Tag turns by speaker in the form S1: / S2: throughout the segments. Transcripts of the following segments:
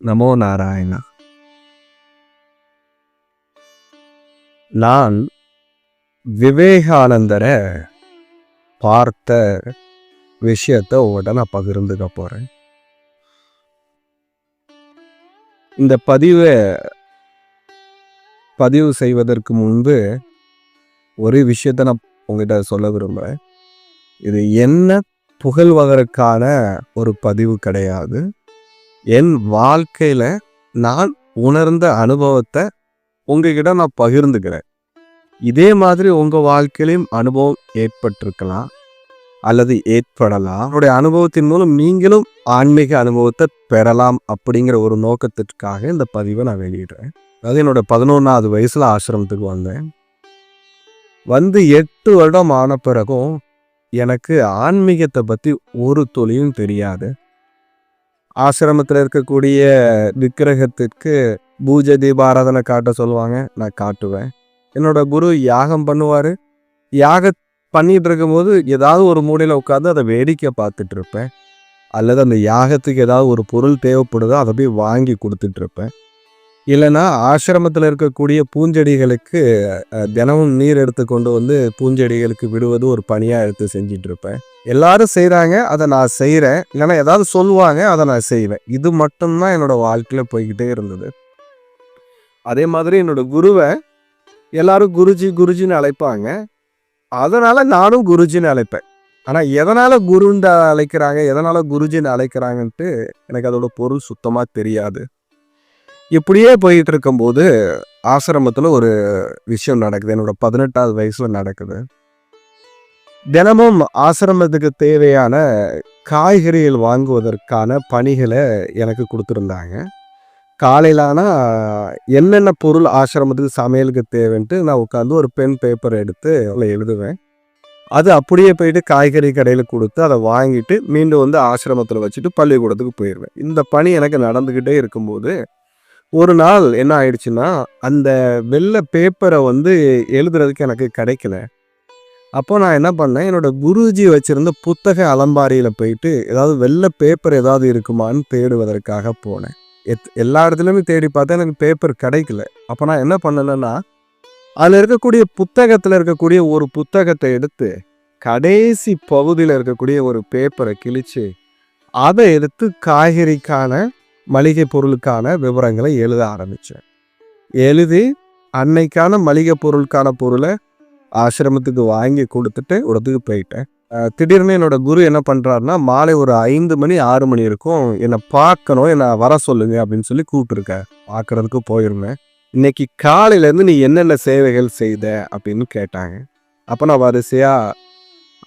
S1: நமோ நாராயணா நான் விவேகானந்தரை பார்த்த விஷயத்த உங்கள்கிட்ட நான் பகிர்ந்துக்க போகிறேன் இந்த பதிவை பதிவு செய்வதற்கு முன்பு ஒரு விஷயத்த நான் உங்ககிட்ட சொல்ல விரும்புகிறேன் இது என்ன புகழ்வதற்கான ஒரு பதிவு கிடையாது. என் வாழ்க்கையில் நான் உணர்ந்த அனுபவத்தை உங்ககிட்ட நான் பகிர்ந்துக்கிறேன். இதே மாதிரி உங்கள் வாழ்க்கையிலையும் அனுபவம் ஏற்பட்டிருக்கலாம் அல்லது ஏற்படலாம். அவருடைய அனுபவத்தின் மூலம் நீங்களும் ஆன்மீக அனுபவத்தை பெறலாம் அப்படிங்கிற ஒரு நோக்கத்திற்காக இந்த பதிவை நான் வெளியிடுறேன். அதாவது என்னோட பதினொன்றாவது வயசில் ஆசிரமத்துக்கு வந்தேன். வந்து எட்டு வருடம் ஆன பிறகும் எனக்கு ஆன்மீகத்தை பற்றி ஒரு தொழிலும் தெரியாது. ஆசிரமத்தில் இருக்கக்கூடிய விக்கிரகத்திற்கு பூஜை தீபாராதனை காட்ட சொல்லுவாங்க. நான் காட்டுவேன். என்னோட குரு யாகம் பண்ணுவார். யாக பண்ணிகிட்டு இருக்கும்போது ஏதாவது ஒரு மூலையில் உட்காந்து அதை வேடிக்கை பார்த்துட்டு இருப்பேன். அல்லது அந்த யாகத்துக்கு ஏதாவது ஒரு பொருள் தேவைப்படுதோ அதை போய் வாங்கி கொடுத்துட்டு இருப்பேன். இல்லைன்னா ஆசிரமத்தில் இருக்கக்கூடிய பூஞ்செடிகளுக்கு தினமும் நீர் எடுத்து கொண்டு வந்து பூஞ்செடிகளுக்கு விடுவது ஒரு பணியாக எடுத்து செஞ்சிட்டு இருப்பேன். எல்லாரும் செய்கிறாங்க அதை நான் செய்கிறேன் இல்லைன்னா ஏதாவது சொல்லுவாங்க அதை நான் செய்வேன். இது மட்டும்தான் என்னோட வாழ்க்கையில் போய்கிட்டே இருந்தது. அதே மாதிரி என்னோட குருவை எல்லாரும் குருஜி குருஜின்னு அழைப்பாங்க. அதனால் நானும் குருஜின்னு அழைப்பேன். ஆனால் எதனால் குருன்னு அழைக்கிறாங்க எதனால் குருஜின்னு அழைக்கிறாங்கன்ட்டு எனக்கு அதோட பொருள் சுத்தமாக தெரியாது. இப்படியே போயிட்டு இருக்கும்போது ஆசிரமத்தில் ஒரு விஷயம் நடக்குது. என்னோட பதினெட்டாவது வயசில் நடக்குது. தினமும் ஆசிரமத்துக்கு தேவையான காய்கறிகள் வாங்குவதற்கான பணிகளை எனக்கு கொடுத்துருந்தாங்க. காலையில் ஆனால் என்னென்ன பொருள் ஆசிரமத்துக்கு சமையலுக்கு தேவைன்ட்டு நான் உட்காந்து ஒரு பென் பேப்பர் எடுத்து அதில் எழுதுவேன். அது அப்படியே போயிட்டு காய்கறி கடையில் கொடுத்து அதை வாங்கிட்டு மீண்டும் வந்து ஆசிரமத்தில் வச்சுட்டு பள்ளிக்கூடத்துக்கு போயிடுவேன். இந்த பணி எனக்கு நடந்துக்கிட்டே இருக்கும்போது ஒரு நாள் என்ன ஆயிடுச்சுன்னா அந்த வெள்ளை பேப்பரை வந்து எழுதுறதுக்கு எனக்கு கிடைக்கல. அப்போ நான் என்ன பண்ணேன் என்னோட குருஜி வச்சிருந்த புத்தக அலம்பாரியில் போயிட்டு ஏதாவது வெள்ளை பேப்பர் ஏதாவது இருக்குமான்னு தேடுவதற்காக போனேன். எத் எல்லா இடத்துலையுமே தேடி பார்த்தா எனக்கு பேப்பர் கிடைக்கல. அப்போ நான் என்ன பண்ணலைன்னா அதில் இருக்கக்கூடிய புத்தகத்தில் இருக்கக்கூடிய ஒரு புத்தகத்தை எடுத்து கடைசி பகுதியில் இருக்கக்கூடிய ஒரு பேப்பரை கிழித்து அதை எடுத்து காய்கறிக்கான மளிகை பொருளுக்கான விவரங்களை எழுத ஆரம்பித்தேன் எழுதி அன்னைக்கான மளிகை பொருளுக்கான பொருளை ஆசிரமத்துக்கு வாங்கி கொடுத்துட்டு இடத்துக்கு போயிட்டேன். திடீர்னு என்னோட குரு என்ன பண்ணுறாருன்னா மாலை ஒரு ஐந்து மணி ஆறு மணி இருக்கும். என்னை பார்க்கணும் என்னை வர சொல்லுங்க அப்படின்னு சொல்லி கூப்பிட்டுருக்கேன் பார்க்குறதுக்கு போயிருந்தேன். இன்னைக்கு காலையிலேருந்து நீ என்னென்ன சேவைகள் செய்த அப்படின்னு கேட்டாங்க. அப்போ நான் வரிசையாக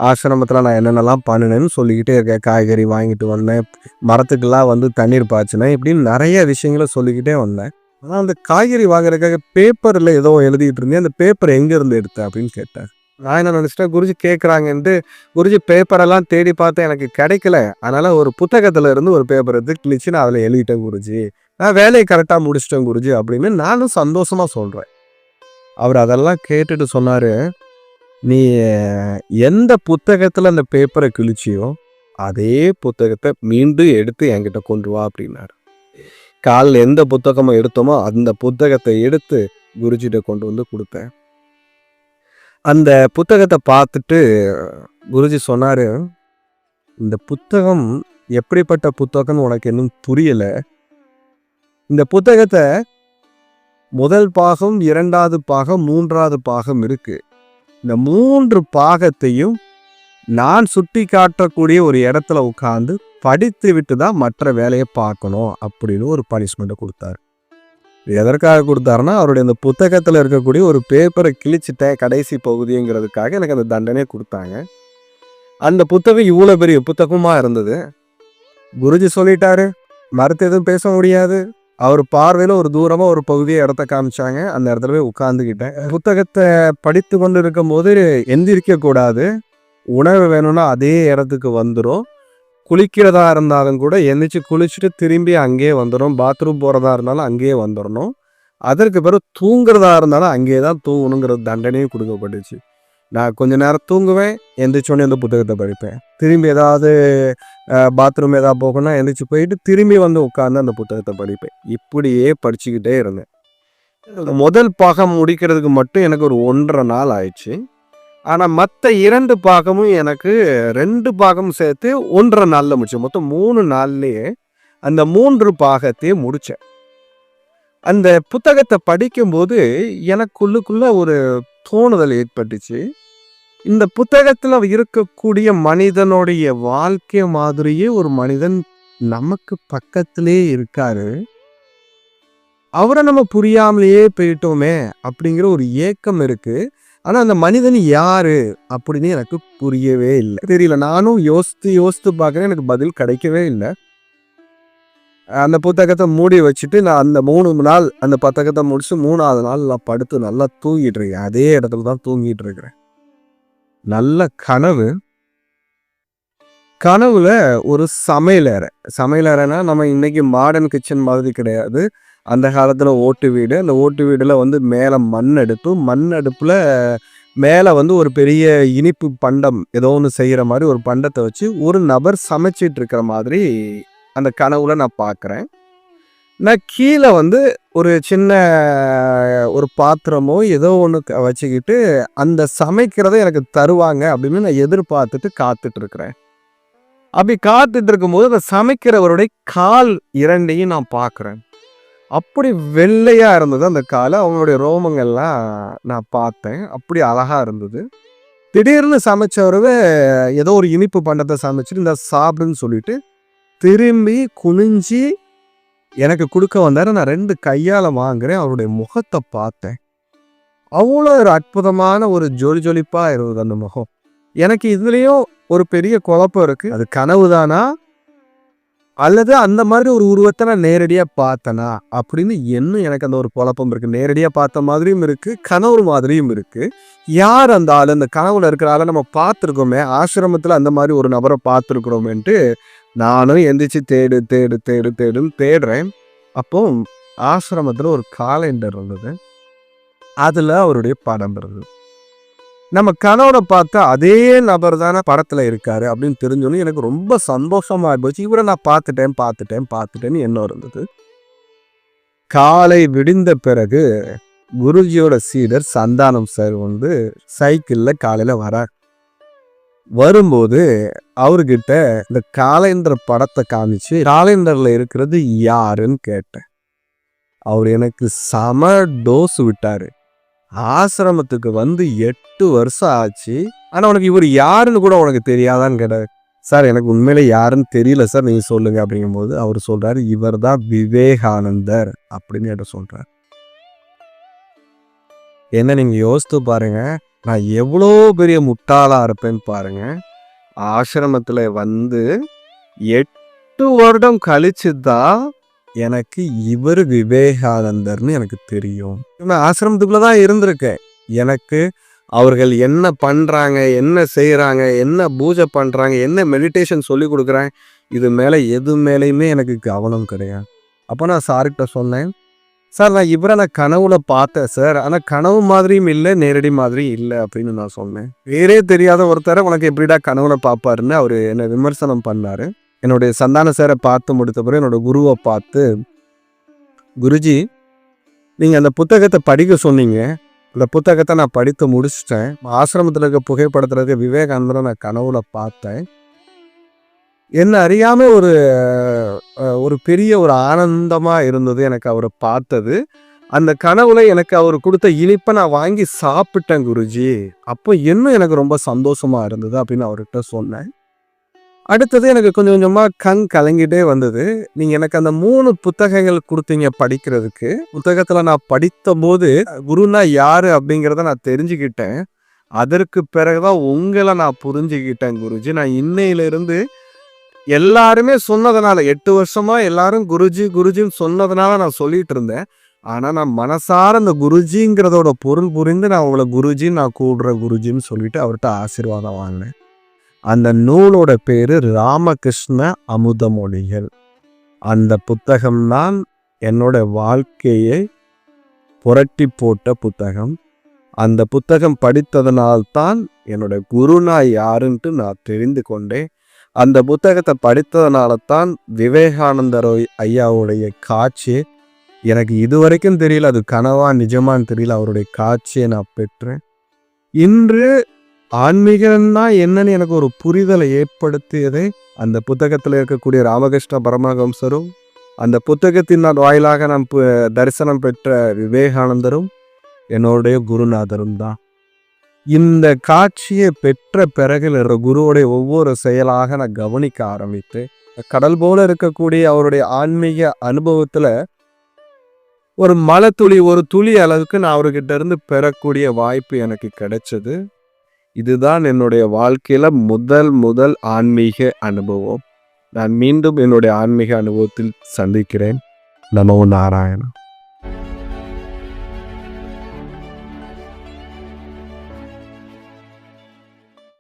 S1: ஆசிரமத்தில் நான் என்னென்னலாம் பண்ணினேன்னு சொல்லிக்கிட்டே இருக்கேன். காய்கறி வாங்கிட்டு வந்தேன். மரத்துக்கெல்லாம் வந்து தண்ணீர் பாய்ச்சினேன். இப்படின்னு நிறைய விஷயங்களை சொல்லிக்கிட்டே வந்தேன். ஆனால் அந்த காய்கறி வாங்குறதுக்காக பேப்பரில் ஏதோ எழுதிட்டு இருந்தேன். அந்த பேப்பர் எங்கேருந்து எடுத்த அப்படின்னு கேட்டேன். நான் என்ன நினச்சிட்டேன்? குருஜி கேட்குறாங்கன்ட்டு குருஜி பேப்பரெல்லாம் தேடி பார்த்தேன். எனக்கு கிடைக்கல. அதனால் ஒரு புத்தகத்தில் இருந்து ஒரு பேப்பர் எடுத்து கிழிச்சு நான் அதில் எழுதிட்டேன் குருஜி. நான் வேலையை கரெக்டாக முடிச்சிட்டேன் குருஜி அப்படின்னு நானும் சந்தோஷமாக சொல்கிறேன் அவர் அதெல்லாம் கேட்டுட்டு சொன்னார் நீ எந்த புத்தகத்தில் அந்த பேப்பரை கிழிச்சியோ அதே புத்தகத்தை மீண்டும் எடுத்து என்கிட்ட கொண்டு வா அப்படின்னாரு. காலில் எந்த புத்தகமோ எடுத்தோமோ அந்த புத்தகத்தை எடுத்து குருஜிட்ட கொண்டு வந்து கொடுத்தேன் அந்த புத்தகத்தை பார்த்துட்டு குருஜி சொன்னார் இந்த புத்தகம் எப்படிப்பட்ட புத்தகம்னு உனக்கு இன்னும் புரியலை. இந்த புத்தகத்தை முதல் பாகம் இரண்டாவது பாகம் மூன்றாவது பாகம் இருக்கு. இந்த மூன்று பாகத்தையும் நான் சுட்டி காட்டக்கூடிய ஒரு இடத்துல உட்காந்து படித்து விட்டு தான் மற்ற வேலையை பார்க்கணும் அப்படின்னு ஒரு பனிஷ்மெண்ட்டை கொடுத்தாரு. எதற்காக கொடுத்தாருன்னா அவருடைய அந்த புத்தகத்தில் இருக்கக்கூடிய ஒரு பேப்பரை கிழிச்சிட்டேன் கடைசி பகுதிங்கிறதுக்காக எனக்கு அந்த தண்டனையை கொடுத்தாங்க. அந்த புத்தகம் இவ்வளோ பெரிய புத்தகமாக இருந்தது. குருஜி சொல்லிட்டாரு மறுத்து எதுவும் பேச முடியாது. அவர் பார்வையில் ஒரு தூரமாக ஒரு பகுதியை இடத்த காமிச்சாங்க. அந்த இடத்துல போய் உட்காந்துக்கிட்டேன் புத்தகத்தை படித்து கொண்டு இருக்கும்போது எந்திரிக்க கூடாது. உணவு வேணும்னா அதே இடத்துக்கு வந்துடும் குளிக்கிறதா இருந்தாலும் கூட எந்திரிச்சு குளிச்சுட்டு திரும்பி அங்கேயே வந்துடும் பாத்ரூம் போகிறதா இருந்தாலும் அங்கேயே வந்துடணும் அதற்கு பிறகு தூங்குறதா இருந்தாலும் அங்கேயே தான் தூங்கணுங்கிற தண்டனையும் கொடுக்கப்பட்டுச்சு. நான் கொஞ்ச நேரம் தூங்குவேன் எந்திரிச்சோடனே அந்த புத்தகத்தை படிப்பேன். திரும்பி ஏதாவது பாத்ரூம் ஏதாவது போகணும்னா எந்திரிச்சு போயிட்டு திரும்பி வந்து உட்காந்து அந்த புத்தகத்தை படிப்பேன். இப்படியே படிச்சுக்கிட்டே இருந்தேன். முதல் பாகம் முடிக்கிறதுக்கு மட்டும் எனக்கு ஒரு ஒன்றரை நாள் ஆயிடுச்சு. ஆனால் மற்ற இரண்டு பாகமும் எனக்கு ரெண்டு பாகமும் சேர்த்து ஒன்றரை நாளில் முடிச்சேன். மொத்தம் மூணு நாள்லேயே அந்த மூன்று பாகத்தையும் முடித்தேன் அந்த புத்தகத்தை படிக்கும்போது எனக்குள்ளுக்குள்ள ஒரு தோணுதல் ஏற்பட்டுச்சு. இந்த புத்தகத்தில் இருக்கக்கூடிய மனிதனுடைய வாழ்க்கை மாதிரியே ஒரு மனிதன் நமக்கு பக்கத்திலே இருக்காரு. அவரை நம்ம புரியாமலேயே போயிட்டோமே அப்படிங்கிற ஒரு ஏக்கம் இருக்குது ஆனால் அந்த மனிதன் யாரு அப்படின்னு எனக்கு புரியவே இல்லை. தெரியல. நானும் யோசித்து யோசித்து பார்க்குறேன். எனக்கு பதில் கிடைக்கவே இல்லை. அந்த புத்தகத்தை மூடி வச்சுட்டு நான் அந்த மூணு நாள் அந்த புத்தகத்தை முடிச்சு மூணாவது நாள் நான் படுத்து நல்லா தூங்கிட்டு இருக்கேன். அதே இடத்துல தான் தூங்கிட்டு இருக்கிறேன். நல்ல கனவு. கனவுல ஒரு சமையலறை சமையலறைனா நம்ம இன்னைக்கு மாடர்ன் கிச்சன் மாதிரி கிடையாது. அந்த காலத்தில் ஓட்டு வீடு. அந்த ஓட்டு வீடில் வந்து மேலே மண் அடுப்பு மண் அடுப்பில் மேலே வந்து ஒரு பெரிய இனிப்பு பண்டம் ஏதோ ஒன்று செய்கிற மாதிரி ஒரு பண்டத்தை வச்சு ஒரு நபர் சமைச்சிட்டு இருக்கிற மாதிரி அந்த கனவுல நான் பார்க்குறேன் நான் கீழே வந்து ஒரு சின்ன ஒரு பாத்திரமோ ஏதோ ஒன்று வச்சுக்கிட்டு அந்த சமைக்கிறத எனக்கு தருவாங்க அப்படின்னு நான் எதிர்பார்த்துட்டு காத்துட்டு இருக்கிறேன் அப்படி காத்துட்டு இருக்கும்போது அந்த சமைக்கிறவருடைய கால் இரண்டையும் நான் பார்க்குறேன் அப்படி வெள்ளையாக இருந்தது அந்த காலை. அவங்களுடைய ரோமங்கள்லாம் நான் பார்த்தேன். அப்படி அழகாக இருந்தது. திடீர்னு சமைச்சவரவே ஏதோ ஒரு இனிப்பு பண்டத்தை சமைச்சிட்டு இந்த சாப்பிடுன்னு சொல்லிட்டு திரும்பி குனிஞ்சி எனக்கு கொடுக்க வந்தார். நான் ரெண்டு கையால் வாங்குறேன். அவருடைய முகத்தை பார்த்தேன். அவ்வளோ ஒரு அற்புதமான ஒரு ஜொலி ஜொலிப்பாக இருந்தது அந்த முகம். எனக்கு இதுலேயும் ஒரு பெரிய குழப்பம் இருக்குது அது கனவு தானா அல்லது அந்த மாதிரி ஒரு உருவத்தை நான் நேரடியாக பார்த்தனா அப்படின்னு இன்னும் எனக்கு அந்த ஒரு குழப்பம் இருக்குது நேரடியாக பார்த்த மாதிரியும் இருக்குது கனவு மாதிரியும் இருக்குது யார் அந்த ஆள்? அந்த கனவுல இருக்கிற ஆளை நம்ம பார்த்துருக்கோமே ஆசிரமத்தில் அந்த மாதிரி ஒரு நபரை பார்த்துருக்குறோமேன்ட்டு நானும் எந்திரிச்சு தேடு தேடு தேடு தேடுன்னு தேடுறேன். அப்போ ஆசிரமத்தில் ஒரு காலண்டர் இருந்தது. அதில் அவருடைய படம் இருந்தது. நம்ம கனவுல பார்த்தா அதே நபர் தானே படத்தில் இருக்காரு அப்படின்னு தெரிஞ்சோன்னு எனக்கு ரொம்ப சந்தோஷமா போச்சு இவரை நான் பார்த்துட்டேன் பார்த்துட்டேன் பார்த்துட்டேன்னு என்ன இருந்தது. காலை விடிந்த பிறகு குருஜியோட சீடர் சந்தானம் சார் வந்து சைக்கிளில் காலையில் வரார். வரும்போது அவர்கிட்ட இந்த காலேண்டர் படத்தை காமிச்சு காலேண்டர்ல இருக்கிறது யாருன்னு கேட்டேன். அவர் எனக்கு சம டோஸ் விட்டாரு. ஆசிரமத்துக்கு வந்து எட்டு வருஷம் ஆச்சு. ஆனால் உனக்கு இவர் யாருன்னு கூட உனக்கு தெரியாதான்னு கேட்டார் சார் எனக்கு உண்மையில யாருன்னு தெரியல சார் நீங்கள் சொல்லுங்க. அப்படிங்கும்போது அவர் சொல்றாரு இவர் தான் விவேகானந்தர். அப்படின்னு என்கிட்ட சொல்றாரு. என்ன நீங்க யோசித்து பாருங்க நான் எவ்வளோ பெரிய முட்டாளாக இருப்பேன்னு பாருங்க. ஆசிரமத்தில் வந்து எட்டு வருடம் கழிச்சு தான் எனக்கு இவர் விவேகானந்தர்னு எனக்கு தெரியும். நான் ஆசிரமத்துக்குள்ள தான் இருந்திருக்கேன். எனக்கு அவர்கள் என்ன பண்ணுறாங்க என்ன செய்கிறாங்க என்ன பூஜை பண்ணுறாங்க என்ன மெடிடேஷன் சொல்லி கொடுக்குறாங்க இது மேலே எது மேலேயுமே எனக்கு கவனம் கிடையாது. அப்போ நான் சார்கிட்ட சொன்னேன் சார் நான் இவரை நான் கனவுல பார்த்தேன் சார் ஆனால் கனவு மாதிரியும் இல்லை நேரடி மாதிரியும் இல்லை அப்படின்னு நான் சொன்னேன். வேறே தெரியாத ஒருத்தரை உனக்கு எப்படிடா கனவுல பார்ப்பாருன்னு அவர் என்னை விமர்சனம் பண்ணார். என்னுடைய சந்தான சேரை பார்த்து முடித்த பிறகு என்னோடய குருவை பார்த்து குருஜி நீங்கள் அந்த புத்தகத்தை படிக்க சொன்னீங்க. அந்த புத்தகத்தை நான் படித்து முடிச்சிட்டேன். ஆசிரமத்தில் இருக்க புகைப்படத்தில் இருக்க விவேகானந்தரை நான் கனவுல பார்த்தேன். என்ன அறியாமல் ஒரு ஒரு பெரிய ஒரு ஆனந்தமாக இருந்தது எனக்கு அவரை பார்த்தது. அந்த கனவுல எனக்கு அவர் கொடுத்த இனிப்பை நான் வாங்கி சாப்பிட்டேன் குருஜி. அப்போ இன்னும் எனக்கு ரொம்ப சந்தோஷமாக இருந்தது அப்படின்னு அவர்கிட்ட சொன்னேன். அடுத்தது எனக்கு கொஞ்சம் கொஞ்சமாக கண் கலங்கிட்டே வந்தது. நீங்கள் எனக்கு அந்த மூணு புத்தகங்கள் கொடுத்தீங்க படிக்கிறதுக்கு. புத்தகத்தில் நான் படித்த போது குருனா யாரு அப்படிங்கிறத நான் தெரிஞ்சுக்கிட்டேன். அதற்கு பிறகுதான் உங்களை நான் புரிஞ்சுக்கிட்டேன் குருஜி. நான் இன்னையிலிருந்து எல்லாருமே சொன்னதுனால எட்டு வருஷமா எல்லாரும் குருஜி குருஜின்னு சொன்னதுனால நான் சொல்லிட்டு இருந்தேன். ஆனால் நான் மனசார அந்த குருஜிங்கிறதோட பொருள் புரிந்து நான் உங்களை குருஜின்னு நான் கூடுற குருஜின்னு சொல்லிட்டு அவர்கிட்ட ஆசீர்வாதம் வாங்கினேன். அந்த நூலோட பேரு ராமகிருஷ்ண அமுதமொழிகள். அந்த புத்தகம்தான் என்னோட வாழ்க்கையை புரட்டி போட்ட புத்தகம். அந்த புத்தகம் படித்ததனால்தான் என்னோட குருனா யாருன்ட்டு நான் தெரிந்து கொண்டேன். அந்த புத்தகத்தை படித்ததனால தான் விவேகானந்தர் ஐயாவுடைய காட்சி. எனக்கு இதுவரைக்கும் தெரியல அது கனவா நிஜமான்னு தெரியல அவருடைய காட்சியை நான் பெற்றேன். இன்று ஆன்மீகம்னா என்னன்னு எனக்கு ஒரு புரிதலை ஏற்படுத்தியதே அந்த புத்தகத்தில் இருக்கக்கூடிய ராமகிருஷ்ண பரமஹம்சரும் அந்த புத்தகத்தின் வாயிலாக நான் தரிசனம் பெற்ற விவேகானந்தரும் என்னுடைய குருநாதரும் தான். இந்த காட்சியை பெற்ற பிறகு என்னோட குருவுடைய ஒவ்வொரு செயலாக நான் கவனிக்க ஆரம்பித்து கடல் போல இருக்கக்கூடிய அவருடைய ஆன்மீக அனுபவத்தில் ஒரு மலை துளி ஒரு துளி அளவுக்கு நான் அவர்கிட்ட இருந்து பெறக்கூடிய வாய்ப்பு எனக்கு கிடைச்சது. இதுதான் என்னுடைய வாழ்க்கையில முதல் முதல் ஆன்மீக அனுபவம். நான் மீண்டும் என்னுடைய ஆன்மீக அனுபவத்தில் சந்திக்கிறேன். நமோ நாராயணன்